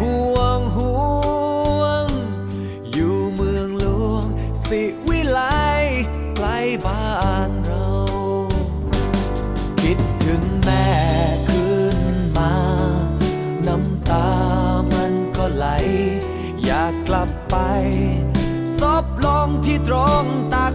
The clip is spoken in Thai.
ห่วงห่วง อยู่เมืองหลวง สิวิไลใกล้บ้านเรา คิดถึงแม่ขึ้นมา น้ำตามันก็ไหล อยากกลับไป ซบลงที่ตรงตัก